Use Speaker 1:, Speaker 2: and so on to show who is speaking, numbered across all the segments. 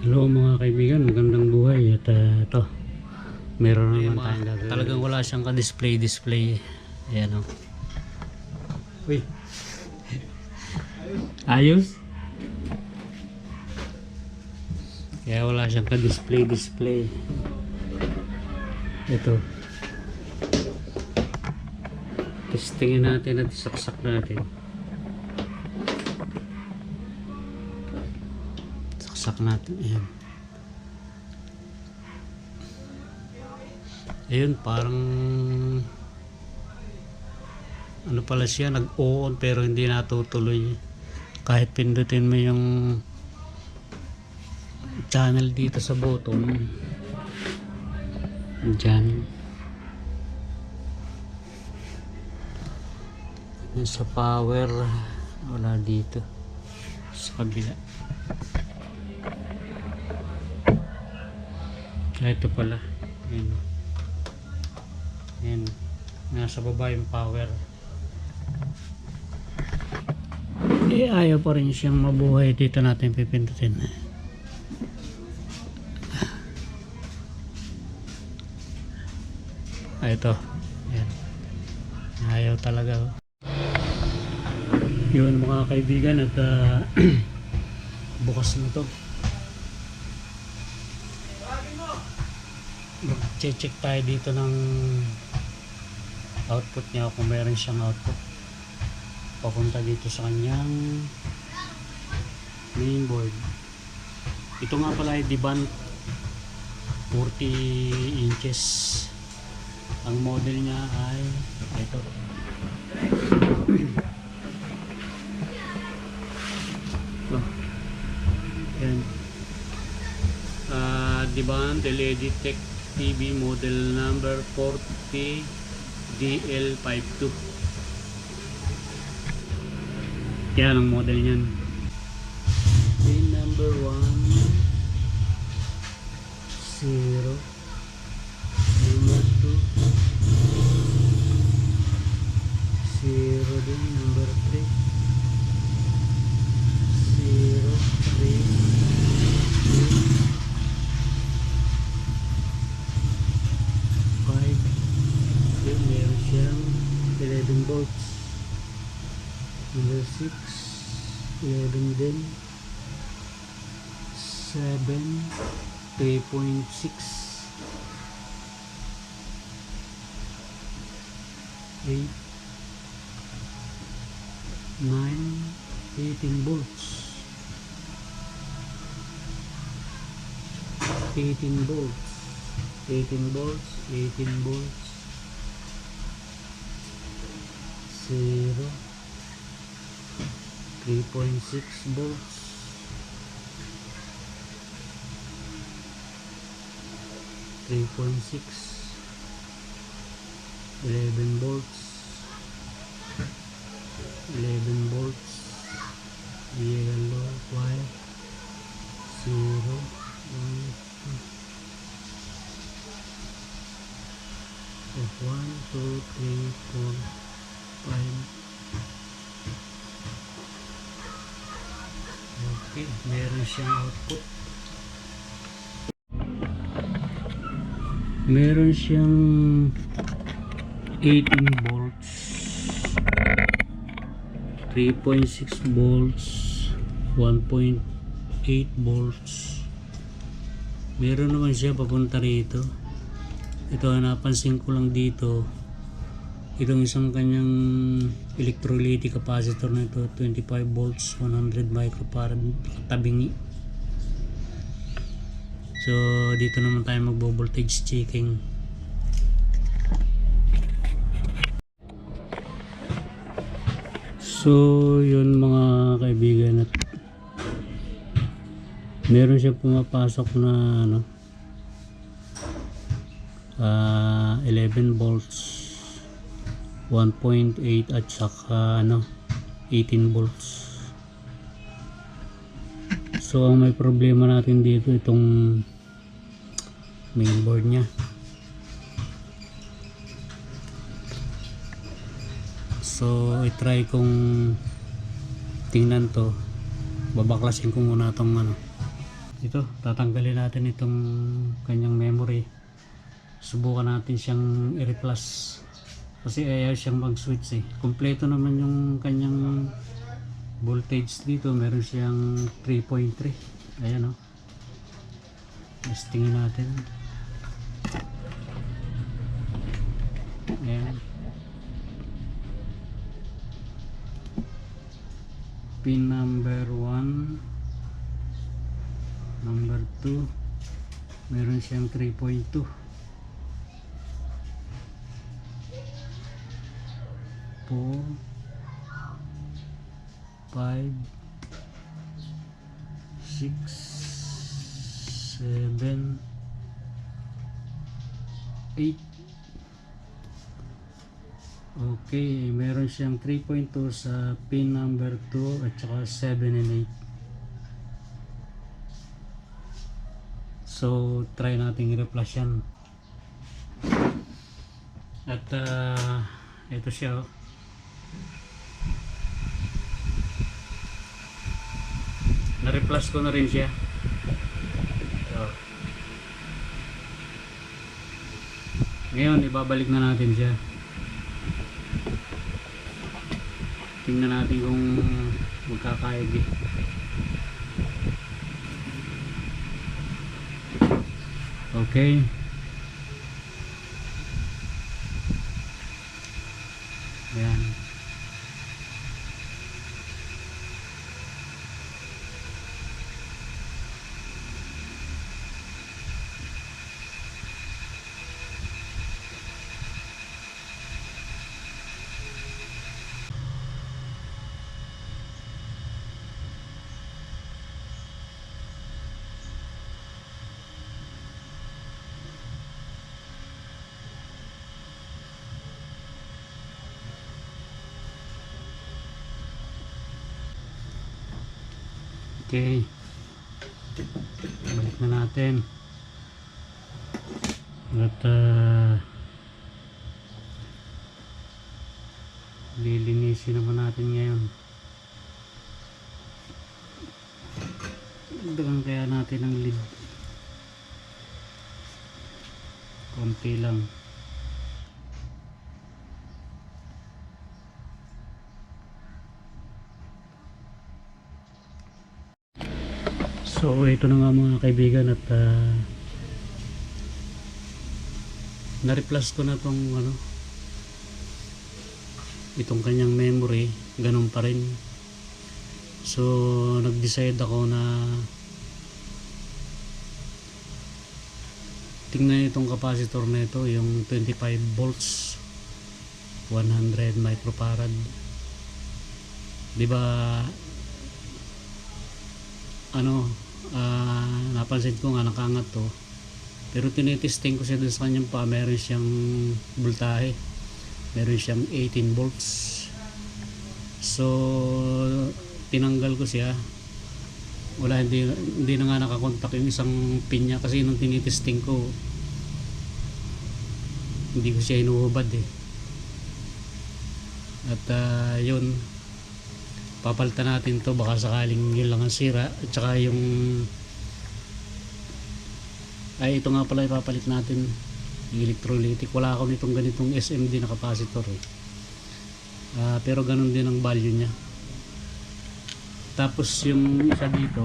Speaker 1: Hello mga kaibigan, magandang buhay at uh, ito meron naman
Speaker 2: mga-
Speaker 1: tayong gagawin.
Speaker 2: Talagang wala siyang ka-display display. Ayan o.
Speaker 1: Uy. Ayos? Kaya wala siyang ka-display display. Ito. Testingin natin at saksak natin. Saksak natin. Ayan. Ayun, parang ano pala siya, nag-on pero hindi natutuloy. Kahit pindutin mo yung channel dito sa bottom. Yung sa power, wala dito. Sa kabila. Ito pala. Ayan. Ayan. Nasa baba yung power. Eh, ayaw pa rin siyang mabuhay. Dito natin pipindutin. Ah, ito. Ayan. Ayaw talaga. oh. Yun mga kaibigan at ah, bukas na to. Mag-check tayo dito ng output niya kung meron siyang output. Papunta dito sa kanyang mainboard ito nga pala ay Diban 40 inches. Ang model niya ay ito. Oh. yan uh, Diban LED Tech TV model number 40 DL52 yan ang model niyan. Pin number 1 0 number 2 0 din. Number 3 0 5 yun meron siyang 11 volts number 6 11 din 7 3.6 8 9 18 volts 18 volts 18 volts 18 volts 0 3.6 volts. 3.6 11 volts. 11 volts. Yellow. White. 0 1 2 3 4 5 Okay, meron siyang output. Meron siyang 18 volts. 3.6 volts. 1.8 volts. Meron naman siya papunta rito. Ito napansin ko lang dito. Itong isang kanyang electrolytic capacitor na ito, 25 volts, 100 microfarad, tabingi. So, dito naman tayo magbo-voltage checking. So, yun mga kaibigan at meron siya pumapasok na ano ah 11 volts 1.8 at saka ano 18 volts. So ang may problema natin dito itong mainboard nya so i-try kong tingnan to. Babaklasin ko muna tong ano. Ito tatanggalin natin itong kanyang memory. Subukan natin siyang i-replace kasi ayaw siyang mag-switch eh. Kompleto naman yung kanyang voltage dito. Meron siyang 3.3 ayan o testingin natin. Ayan. Pin number 1 number 2 meron siyang 3.2 4 5 6 7 8 Okay, meron siyang 3.2 sa pin number 2 at saka 7 and 8. So, try natin i-replace yan. At uh, ito siya. oh. Na-replace ko na rin siya. Ito. Ngayon, ibabalik na natin siya. Tingnan natin kung magkakayag eh. Okay. Ayan. Okay. Balik na natin. At uh, lilinisin naman natin ngayon. Dagan kaya natin ang lid. Konti lang. So ito na nga mga kaibigan at uh, na-replace ko na tong ano itong kanyang memory. Ganun pa rin. So nag-decide ako na tingnan itong capacitor na ito yung 25 volts 100 microfarad. Di ba ano ah, napansin ko nga nakangat to. Pero tinitesting ko siya dun sa kanyang pa meron siyang voltahe meron siyang 18 volts so tinanggal ko siya. Wala hindi, hindi na nga nakakontak yung isang pin niya kasi nung tinitesting ko hindi ko siya inuhubad eh. At ah, yun papalitan natin to baka sakaling yun lang ang sira. At saka yung ay ito nga pala ipapalit natin. Yung electrolytic. Wala ako nitong ganitong SMD na capacitor eh. Ah, pero ganun din ang value niya. Tapos yung isa dito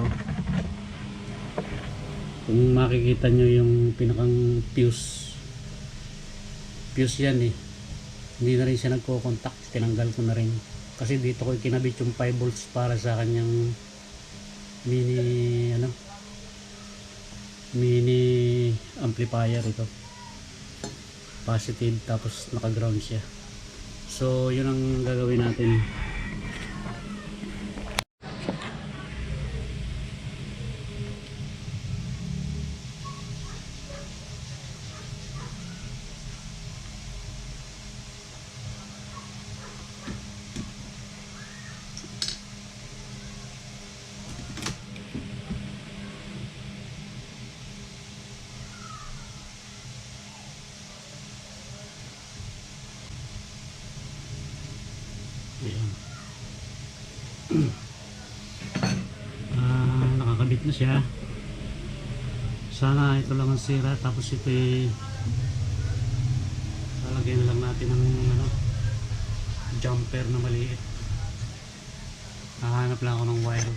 Speaker 1: kung makikita nyo yung pinakang fuse fuse yan eh. Hindi na rin siya nagko-contact. Tinanggal ko na rin kasi dito ko kinabit yung 5 volts para sa kanyang mini ano? Mini amplifier ito. Positive tapos naka ground siya. So yun ang gagawin natin Ayan. Ah, nakakabit na siya. Sana ito lang ang sira tapos ito eh, lalagyan na lang natin ng ano, jumper na maliit. Hahanap lang ako ng wire.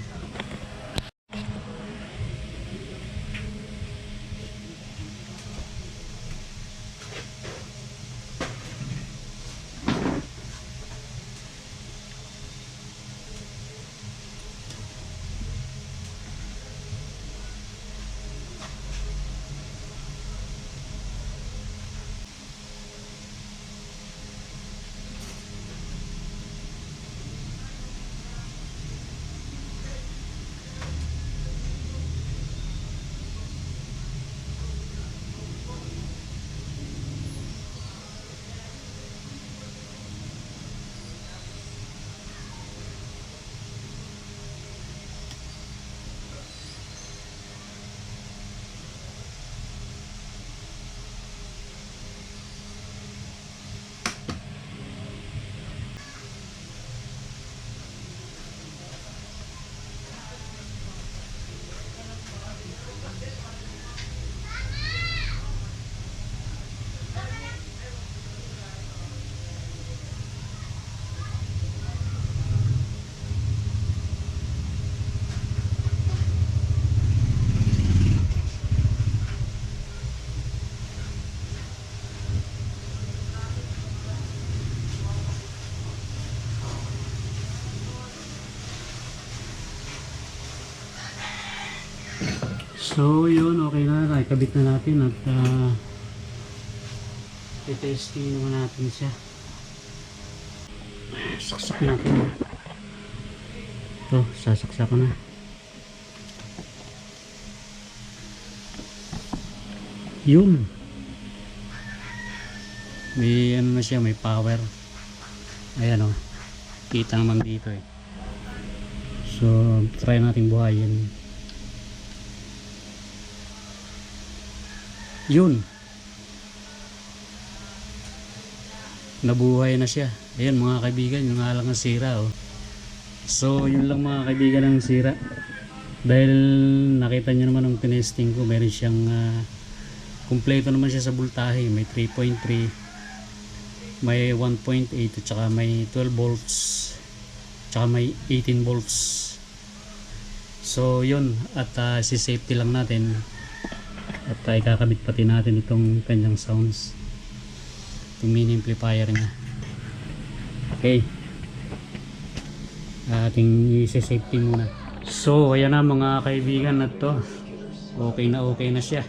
Speaker 1: So yun, okay na. Nakikabit na natin at uh, testing naman natin siya. Saksak natin. Ito, sasaksak na. Yun. May ano na siya, may power. Ayan o. Kita naman dito eh. So, try natin buhayin. Yun. Nabuhay na siya. Ayan mga kaibigan, yung nga lang ang sira oh. So yun lang mga kaibigan ang sira. Dahil nakita nyo naman ng tinesting ko, meron siyang ah, kumpleto naman siya sa voltahe. May 3.3, may 1.8 at saka may 12 volts, tsaka may 18 volts. So yun, at uh, si safety lang natin at uh, ikakabit pati natin itong kanyang sounds. Itong mini amplifier niya. Okay. Ating isi-safety muna. So ayan na mga kaibigan na to. Okay na okay na siya.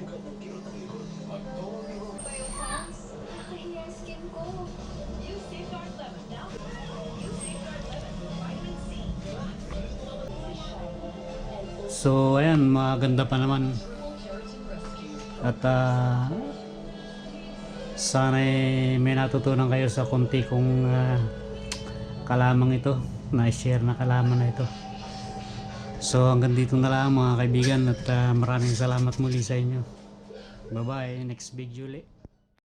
Speaker 1: So ayan maganda pa naman at ah, sana may natutunan kayo sa konti kong ah, kalamang ito na-share na kalaman na ito. So hanggang dito na lang mga kaibigan at ah, maraming salamat muli sa inyo. Bye bye next video ulit